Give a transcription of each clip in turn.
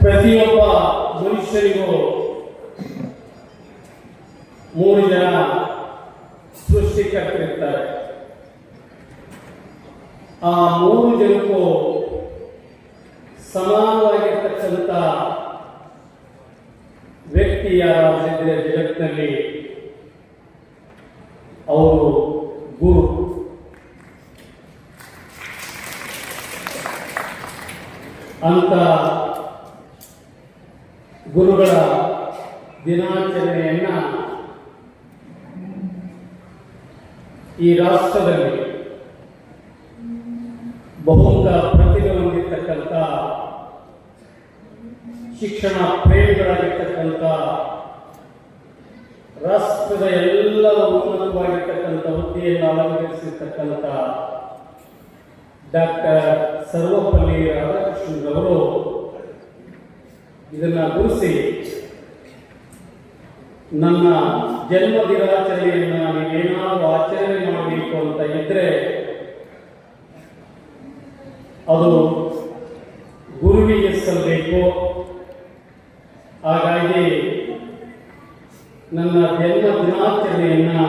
ಪ್ರತಿಯೊಬ್ಬ ಮನುಷ್ಯರಿಗೂ ಮೂರು ಜನ ಸೃಷ್ಟಿಕರ್ತಿರ್ತಾರೆ ಆ ಮೂರು ಜನಕ್ಕೂ ಸಮಾನವಾಗಿರ್ತಕ್ಕಂಥ ವ್ಯಕ್ತಿ ಯಾರಾಗಿದ್ದರೆ ಜಗತ್ತಿನಲ್ಲಿ ಅವರು ಗುರು. ಅಂತ ಗುರುಗಳ ದಿನಾಚರಣೆಯನ್ನ ಈ ರಾಷ್ಟ್ರದಲ್ಲಿ ಬಹುಮುಖ ಪ್ರತಿಭೆ ಹೊಂದಿರತಕ್ಕಂಥ ಶಿಕ್ಷಣ ಪ್ರೇಮಿಗಳಾಗಿರ್ತಕ್ಕಂಥ ರಾಷ್ಟ್ರದ ಎಲ್ಲ ಉನ್ನತವಾಗಿರ್ತಕ್ಕಂಥ ಹುದ್ದೆಯನ್ನು ಅಲಂಕರಿಸಿರ್ತಕ್ಕಂಥ ಡಾಕ್ಟರ್ ಸರ್ವಪಲ್ಲಿ ರಾಧಾಕೃಷ್ಣರವರು ಇದನ್ನ ಗುರುಸಿ. ನನ್ನ ಜನ್ಮ ದಿನಾಚರಣೆಯನ್ನು ನಾನೇನಾದರೂ ಆಚರಣೆ ಮಾಡಬೇಕು ಅಂತ ಇದ್ರೆ, ಅದು ಗುರುವಿಗೆ ಸಲ್ಲಬೇಕು ಹಾಗಾಗಿ ನನ್ನ ಜನ್ಮ ದಿನಾಚರಣೆಯನ್ನ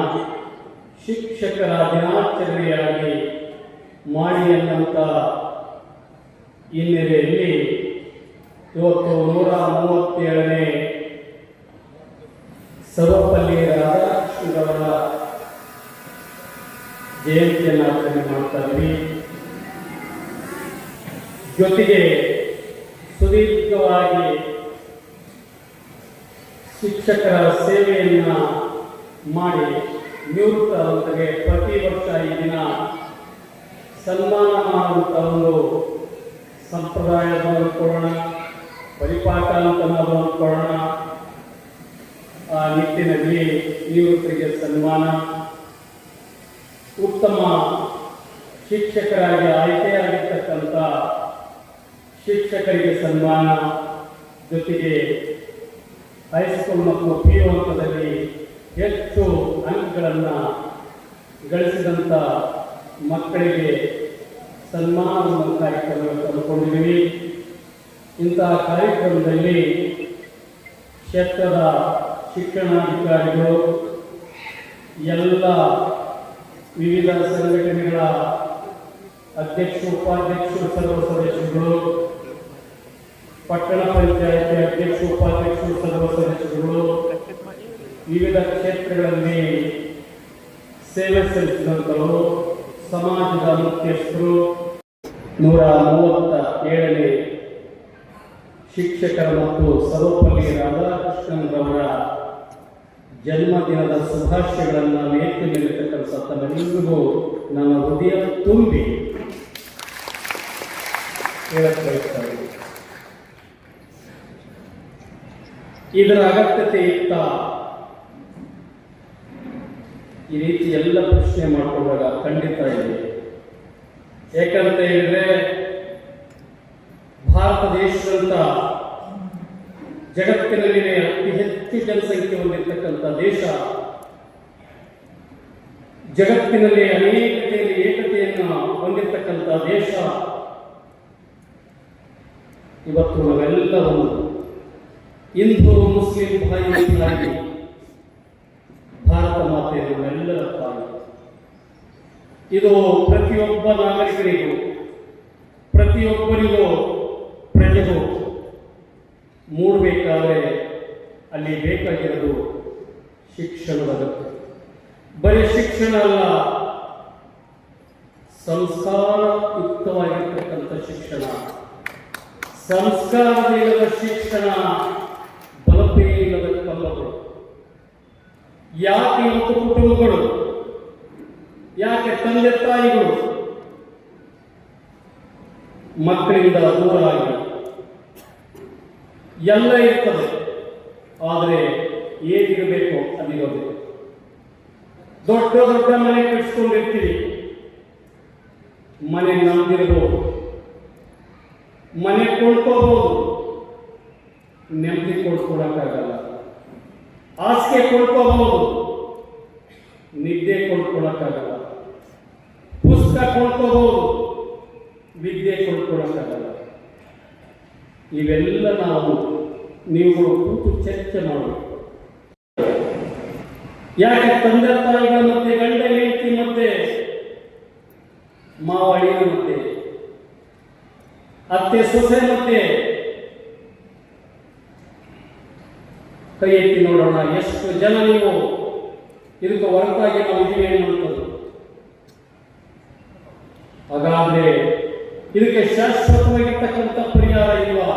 ಶಿಕ್ಷಕರ ದಿನಾಚರಣೆಯಾಗಿ ಮಾಡಿ ಅನ್ನಂತ ಹಿನ್ನೆಲೆಯಲ್ಲಿ ಇವತ್ತು ನೂರ ಮೂವತ್ತೇಳನೇ ಸರ್ವಪಲ್ಲಿ ರಾಧಾಕೃಷ್ಣರವರ ಜಯಂತಿಯನ್ನು ಆಚರಣೆ ಮಾಡ್ತಾ ಇದ್ವಿ. ಜೊತೆಗೆ ಸುದೀರ್ಘವಾಗಿ ಶಿಕ್ಷಕರ ಸೇವೆಯನ್ನ ಮಾಡಿ ನಿವೃತ್ತರಂತೆಗೆ ಪ್ರತಿ ವರ್ಷ ಈ ದಿನ ಸನ್ಮಾನ ಮಾಡುವಂಥ ಒಂದು ಸಂಪ್ರದಾಯದ ಅಂದ್ಕೊಳ್ಳೋಣ ನಿಟ್ಟಿನಲ್ಲಿ ನಿವೃತ್ತರಿಗೆ ಸನ್ಮಾನ. ಉತ್ತಮ ಶಿಕ್ಷಕರಾಗಿ ಆಯ್ಕೆಯಾಗಿರ್ತಕ್ಕಂಥ ಶಿಕ್ಷಕರಿಗೆ ಸನ್ಮಾನ. ಜೊತೆಗೆ ಹೈಸ್ಕೂಲ್ ಮತ್ತು ಪಿ ಯು ಹಂತದಲ್ಲಿ ಹೆಚ್ಚು ಅಂಕಗಳನ್ನು ಗಳಿಸಿದಂಥ ಮಕ್ಕಳಿಗೆ ಸನ್ಮಾನವನ್ನು ಕಾರ್ಯಕ್ರಮವನ್ನು ತಂದುಕೊಂಡಿದ್ದೀವಿ. ಇಂತಹ ಕಾರ್ಯಕ್ರಮದಲ್ಲಿ ಕ್ಷೇತ್ರದ ಶಿಕ್ಷಣಾಧಿಕಾರಿಗಳು ಎಲ್ಲ ವಿವಿಧ ಸಂಘಟನೆಗಳ ಅಧ್ಯಕ್ಷ, ಉಪಾಧ್ಯಕ್ಷರು, ಸರ್ವ ಸದಸ್ಯರುಗಳು ಪಟ್ಟಣ ಪಂಚಾಯತಿ ಅಧ್ಯಕ್ಷ, ಉಪಾಧ್ಯಕ್ಷರು, ಸರ್ವ ಸದಸ್ಯರುಗಳು ವಿವಿಧ ಕ್ಷೇತ್ರಗಳಲ್ಲಿ ಸೇವೆ ಸಲ್ಲಿಸಿದಂಥವರು ಸಮಾಜದ ಮುಖ್ಯಸ್ಥರು, ನೂರ ಮೂವತ್ತ ಏಳನೇ ಶಿಕ್ಷಕರ ಮತ್ತು ಸರ್ವಪಲ್ಲಿ ರಾಧಾಕೃಷ್ಣನ್ರವರ ಜನ್ಮದಿನದ ಶುಭಾಶಯಗಳನ್ನು ನೇತು ನೀಡತಕ್ಕಂಥ ತಮ್ಮೆಲ್ಲರಿಗೂ ನಮ್ಮ ಹೃದಯ ತುಂಬಿ ಹೇಳಕ್. ಇದರ ಅಗತ್ಯತೆ ಇತ್ತ ಈ ರೀತಿ ಎಲ್ಲ ಪ್ರಶ್ನೆ ಮಾಡಿಕೊಂಡಾಗ ಖಂಡಿತ ಇದೆ ಯಾಕಂತ ಹೇಳಿದ್ರೆ ಭಾರತ ದೇಶದಂತ ಜಗತ್ತಿನಲ್ಲಿ ಅತಿ ಹೆಚ್ಚು ಜನಸಂಖ್ಯೆ ಹೊಂದಿರತಕ್ಕಂಥ ದೇಶ, ಜಗತ್ತಿನಲ್ಲಿ ಅನೇಕತೆಯಲ್ಲಿ ಏಕತೆಯನ್ನು ಹೊಂದಿರತಕ್ಕಂಥ ದೇಶ, ಇವತ್ತು ನಾವೆಲ್ಲ ಒಂದು ಹಿಂದೂ, ಮುಸ್ಲಿಂ ಭಾಯಿಗಳಾಗಿ ಭಾರತ ಮಾತೆಯನ್ನು ನಮ್ಮೆಲ್ಲರ ತಾಯಿ. ಇದು ಪ್ರತಿಯೊಬ್ಬ ನಾಗರಿಕರಿಗೂ, ಪ್ರತಿಯೊಬ್ಬರಿಗೂ, ಪ್ರಜೆಗೂ ಮೂಡಬೇಕಾದ್ರೆ ಅಲ್ಲಿ ಬೇಕಾಗಿರೋದು ಶಿಕ್ಷಣದ ಅಗತ್ಯ. ಬರೀ ಶಿಕ್ಷಣ ಅಲ್ಲ ಸಂಸ್ಕಾರಯುಕ್ತವಾಗಿರ್ತಕ್ಕಂಥ ಶಿಕ್ಷಣ. ಸಂಸ್ಕಾರವಿಲ್ಲದ ಶಿಕ್ಷಣ ಬಲಪೇ ಇಲ್ಲದ ಕಲ್ಲಗಳು. ಯಾಕೆ ಮತ್ತು ಕುಟುಂಬಗಳು? ಯಾಕೆ ತಂದೆ ತಾಯಿಗಳು? ಮಕ್ಕಳಿಂದ ದೂರವಾಗಿ ಎಲ್ಲ ಇರ್ತದೆ. ಆದರೆ ಏನಿರಬೇಕು ಅದಿರೋದು. ದೊಡ್ಡ ದೊಡ್ಡ ಮನೆ ಕಟ್ಸ್ಕೊಂಡಿರ್ತೀವಿ ಮನೆ ನಮ್ದಿರ್ಬೋದು ಮನೆ ಕೊಂಡ್ಕೋಬಹುದು ನೆಮ್ಮದಿ ಕೊಡ್ಕೊಳಕ್ಕಾಗಲ್ಲ. ಹಾಸಿಗೆ ಕೊಂಡ್ಕೋಬಹುದು ನಿದ್ದೆ ಕೊಂಡ್ಕೊಳಕ್ಕಾಗಲ್ಲ. ಪುಸ್ತಕ ಕೊಂಡ್ಕೋಬಹುದು ವಿದ್ಯೆ ಕೊಂಡ್ಕೊಳಕ್ಕಾಗಲ್ಲ. ಇವೆಲ್ಲ ನಾವು ನೀವುಗಳು ಕೂತು ಚರ್ಚೆ ಮಾಡಬೇಕು ಯಾಕೆ ತಂದೆ ತಾಯಿಗಳ ಮತ್ತೆ ಗಂಡ ಹೆಂಡತಿ ಮತ್ತೆ ಮಾವ ಅಳಿಯನ ಮಧ್ಯೆ, ಅತ್ತೆ ಸೊಸೆ ಮತ್ತೆ ಕೈ ಎತ್ತಿ ನೋಡೋಣ, ಎಷ್ಟು ಜನ ನೀವು? ಇದಕ್ಕೆ ಹೊರತಾಗಿ ನಾವು ಇದೀವಿ ಅನ್ನುವಂಥದ್ದು ಹಾಗಾದ್ರೆ ಇದಕ್ಕೆ ಶಾಶ್ವತವಾಗಿರ್ತಕ್ಕಂಥ ಪರಿಹಾರ ಇಲ್ವಾ?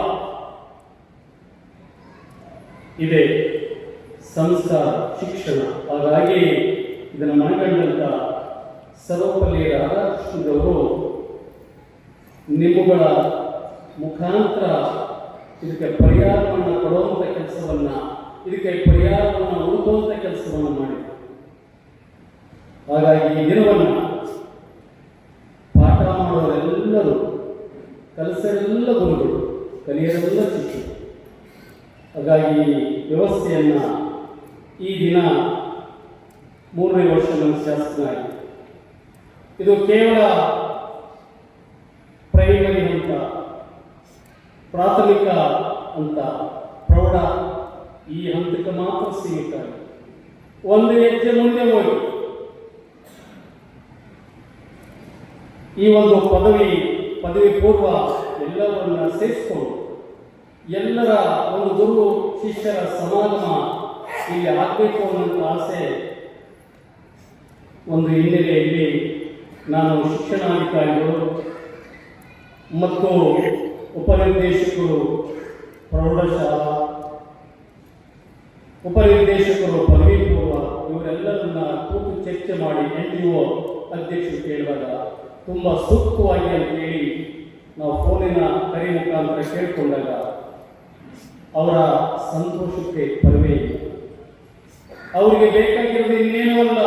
ಇದೆ. ಸಂಸ್ಕಾರ ಶಿಕ್ಷಣ. ಹಾಗಾಗಿ ಇದನ್ನು ಮನಗಂಡಂತ ಸರ್ವಪಲ್ಲಿ ರಾಧಾಕೃಷ್ಣರವರು ನಿಮ್ಮಗಳ ಮುಖಾಂತರ ಇದಕ್ಕೆ ಪರಿಹಾರವನ್ನು ಕೊಡುವಂಥ ಕೆಲಸವನ್ನ, ಇದಕ್ಕೆ ಪರಿಹಾರವನ್ನು ಹುಡುಕುವಂಥ ಕೆಲಸವನ್ನು ಮಾಡಿದರು. ಹಾಗಾಗಿ ಈ ದಿನವನ್ನು ಪಾಠ ಮಾಡುವರೆಲ್ಲರೂ ಕಲಿಸರೆಲ್ಲ ಗುರುಗಳು ಕಲಿಯರೆಲ್ಲ ಶಿಕ್ಷಕರು ಹಾಗಾಗಿ ವ್ಯವಸ್ಥೆಯನ್ನು ಈ ದಿನ ಮೂರನೇ ವರ್ಷ ನನ್ನ ಶಾಸಕನಾಗಿ ಇದು ಕೇವಲ ಪ್ರೈಮರಿ ಹಂತ ಪ್ರಾಥಮಿಕ ಅಂತ, ಪ್ರೌಢ ಈ ಹಂತಕ್ಕೆ ಮಾತ್ರ ಸೀಮಿತ. ಒಂದು ಹೆಜ್ಜೆ ಮುಂದೆ ಹೋಗಿ ಈ ಒಂದು ಪದವಿ ಪದವಿ ಪೂರ್ವ ಎಲ್ಲವನ್ನ ಸೇರಿಸಿಕೊಂಡು ಎಲ್ಲರ ಒಂದು ಗುರು ಶಿಷ್ಯರ ಸಮಾಗಮ ಇಲ್ಲಿ ಆಗಬೇಕು ಅನ್ನೋಂಥ ಆಸೆ ಒಂದು ಹಿನ್ನೆಲೆಯಲ್ಲಿ ನಾನು ಶಿಕ್ಷಣಾಧಿಕಾರಿಗಳು ಮತ್ತು ಉಪನಿರ್ದೇಶಕರು, ಪ್ರೌಢಶಾಲಾ, ಉಪನಿರ್ದೇಶಕರು ಪದವಿ ಪೂರ್ವ ಇವರೆಲ್ಲರನ್ನ ಕೂತು ಚರ್ಚೆ ಮಾಡಿ ಎನ್ ಜಿ ಒ ಅಧ್ಯಕ್ಷರು ಕೇಳಿದಾಗ ತುಂಬ ಸೂಕ್ತವಾಗಿ ಅಂತ ಹೇಳಿ ನಾವು ಫೋನಿನ ಕರೆ ಮುಖಾಂತರ ಕೇಳಿಕೊಂಡಾಗ ಅವರ ಸಂತೋಷಕ್ಕೆ ಪರಿವೇ ಇಲ್ಲ. ಅವರಿಗೆ ಬೇಕಾಗಿರುವುದು ಇನ್ನೇನೂ ಅಲ್ಲ.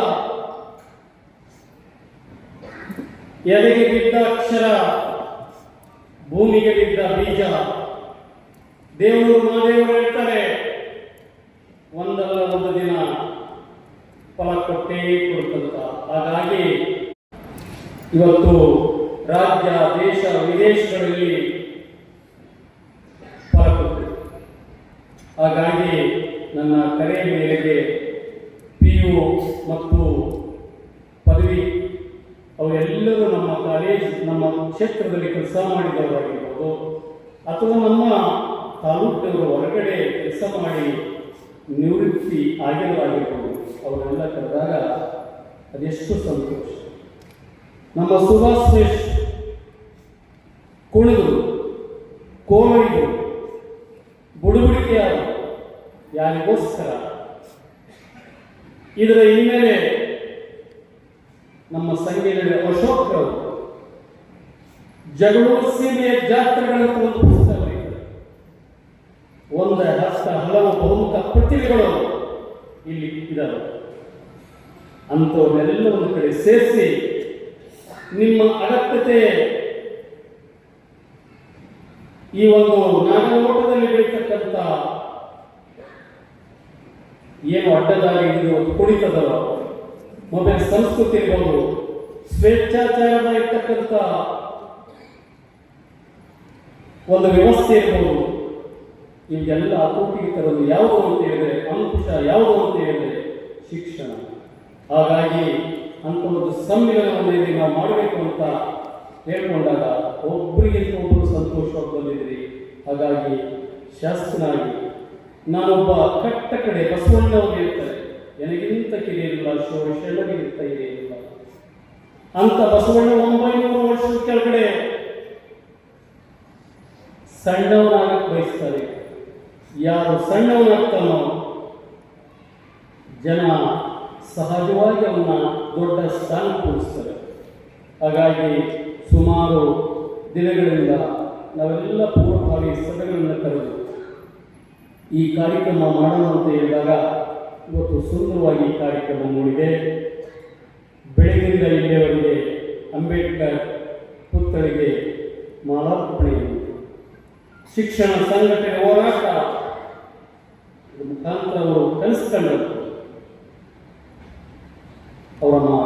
ಎದೆಗೆ ಬಿದ್ದ ಅಕ್ಷರ, ಭೂಮಿಗೆ ಬಿದ್ದ ಬೀಜ. ದೇವರು ಮಹಾದೇವರು ಹೇಳ್ತಾರೆ, ಒಂದಲ್ಲ ಒಂದು ದಿನ ಫಲ ಕೊಟ್ಟೇ ಕೊಡುತ್ತಂತ. ಹಾಗಾಗಿ ಇವತ್ತು ರಾಜ್ಯ, ದೇಶ, ವಿದೇಶಗಳಲ್ಲಿ ಫಲ ಕೊಟ್ಟಿದೆ ಹಾಗಾಗಿ ನನ್ನ ಕರೆ ಮೇರೆಗೆ ಪಿ ಯು ಮತ್ತು ಪದವಿ ಅವರೆಲ್ಲರೂ ನಮ್ಮ ಕಾಲೇಜ್, ನಮ್ಮ ಕ್ಷೇತ್ರದಲ್ಲಿ ಕೆಲಸ ಮಾಡಿದವರಾಗಿರ್ಬೋದು, ಅಥವಾ ನಮ್ಮ ತಾಲೂಕಿನವರು ಹೊರಗಡೆ ಕೆಲಸ ಮಾಡಿ ನಿವೃತ್ತಿ ಆಗಿರೋರಾಗಿರ್ಬೋದು, ಅವರೆಲ್ಲ ಕರೆದಾಗ ಅದೆಷ್ಟು ಸಂತೋಷ. ನಮ್ಮ ಸುಭಾಷ್ ಕುಣಿದು ಕೋಮಡಿದು ಇದರ ಹಿನ್ನೆಲೆ ನಮ್ಮ ಸಂಗೀತ ಅಶೋಕ್ ಅವರು ಜಗಳೂರು ಸೀಮೆಯ ಜಾತ್ರೆಗಳಂತ ಒಂದು ಪುಸ್ತಕ ಒಂದ ಹಸ್ತ ಹಲವು ಬಹುಮುಖ ಪ್ರತಿಭೆಗಳು ಇಲ್ಲಿ ಇದ್ದಾವೆ ಒಂದು ಕಡೆ ಸೇರಿಸಿ ನಿಮ್ಮ ಅಗತ್ಯತೆ ಈ ಒಂದು ನಾಗಲೋಟದಲ್ಲಿ ಏನು ಒಂದು ಕುಡಿತದವ ಮೊಬೈಲ್ ಸಂಸ್ಕೃತಿ ಇರ್ಬೋದು ಸ್ವೇಚ್ಛಾಚಾರದ ಇರ್ತಕ್ಕಂಥ ಒಂದು ವ್ಯವಸ್ಥೆ ಇರ್ಬೋದು ಇವೆಲ್ಲ ತರಲು ಯಾವುದು ಅಂತ ಹೇಳಿದ್ರೆ ಅಂಕುಶ ಯಾವುದು ಅಂತ ಹೇಳಿದ್ರೆ ಶಿಕ್ಷಣ. ಹಾಗಾಗಿ ಅಂತ ಒಂದು ಸಮ್ಮಿಲನವನ್ನು ಇಲ್ಲಿ ನಾವು ಮಾಡಬೇಕು ಅಂತ ಹೇಳ್ಕೊಂಡಾಗ ಒಬ್ಬರಿಗಿಂತ ಒಬ್ಬರು ಸಂತೋಷವಾಗಿ ಬಂದಿದ್ರಿ ಹಾಗಾಗಿ ಶಾಸಕನಾಗಿ ನಾನೊಬ್ಬ ಕಟ್ಟ ಕಡೆ ಬಸವಣ್ಣವರು ಹೇಳ್ತಾರೆ ನನಗಿಂತ ಕಿರಿಯರಿಲ್ಲ ಶೋಷಣಗಿಂತ ಹಿರಿಯರಿಲ್ಲ. ಅಂತ ಬಸವಣ್ಣ ಒಂಬೈನೂರು ವರ್ಷದ ಕೆಳಗಡೆ ಸಣ್ಣವನಾಗಕ್ಕೆ ಬಯಸ್ತಾರೆ. ಯಾರು ಸಣ್ಣವನಾಗ್ತಾನೋ ಜನ ಸಹಜವಾಗಿ ಅವನ್ನ ದೊಡ್ಡ ಸ್ಥಾನ ಕೂಡಿಸ್ತಾರೆ ಹಾಗಾಗಿ ಸುಮಾರು ದಿನಗಳಿಂದ ನಾವೆಲ್ಲ ಪೂರ್ವಭಾವಿ ಸಭೆಗಳನ್ನು ಕರೆದು ಈ ಕಾರ್ಯಕ್ರಮ ಮಾಡೋಣ ಅಂತ ಹೇಳಿದಾಗ ಇವತ್ತು ಸುಂದರವಾಗಿ ಈ ಕಾರ್ಯಕ್ರಮ ಮೂಡಿದೆ. ಬೆಳಗಿನಿಂದ ಇಲ್ಲಿಯವರೆಗೆ ಅಂಬೇಡ್ಕರ್ ಪುತ್ಥಳಿಗೆ ಮಾಲಾರ್ಪಣೆ ಶಿಕ್ಷಣ ಸಂಘಟನೆ ಹೋರಾಟ. ಮುಖಾಂತರ ಅವರು ಕಲಿಸ್ಕೊಂಡರು. ಅವರನ್ನು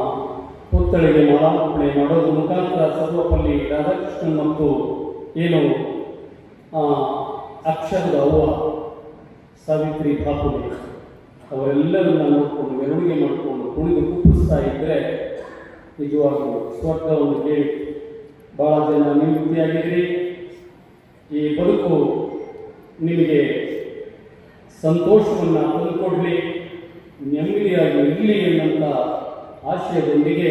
ಪುತ್ಥಳಿಗೆ ಮಾಲಾರ್ಪಣೆ ಮಾಡೋದು ಮುಖಾಂತರ ಸರ್ವಪಲ್ಲಿ ರಾಧಾಕೃಷ್ಣನ್ ಮತ್ತು ಏನು ಅಕ್ಷರದ ಅವ್ವ ಸಾವಿತ್ರಿ ಬಾಪುಲೆ ಅವರೆಲ್ಲರನ್ನ ನೋಡಿಕೊಂಡು ಮೆರವಣಿಗೆ ಮಾಡಿಕೊಂಡು ಕುಣಿದು ಕುಪ್ಪಿಸ್ತಾ ಇದ್ದರೆ ನಿಜವಾಗ್ಲೂ ಸ್ವರ್ಗವನ್ನು ಕೇಳಿ ಬಹಳ ಜನ ನಿವೃತ್ತಿಯಾಗಿದ್ದೀರಿ. ಈ ಬದುಕು ನಿಮಗೆ ಸಂತೋಷವನ್ನು ತಂದುಕೊಡಲಿ, ನೆಮ್ಮದಿಯಾಗಿ ಇರಲಿ ಎನ್ನುವಂಥ ಆಶಯದೊಂದಿಗೆ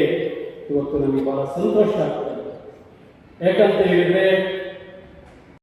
ಇವತ್ತು ನಮಗೆ ಬಹಳ ಸಂತೋಷ ಆಗ್ತದೆ. ಯಾಕಂತ ಹೇಳಿದರೆ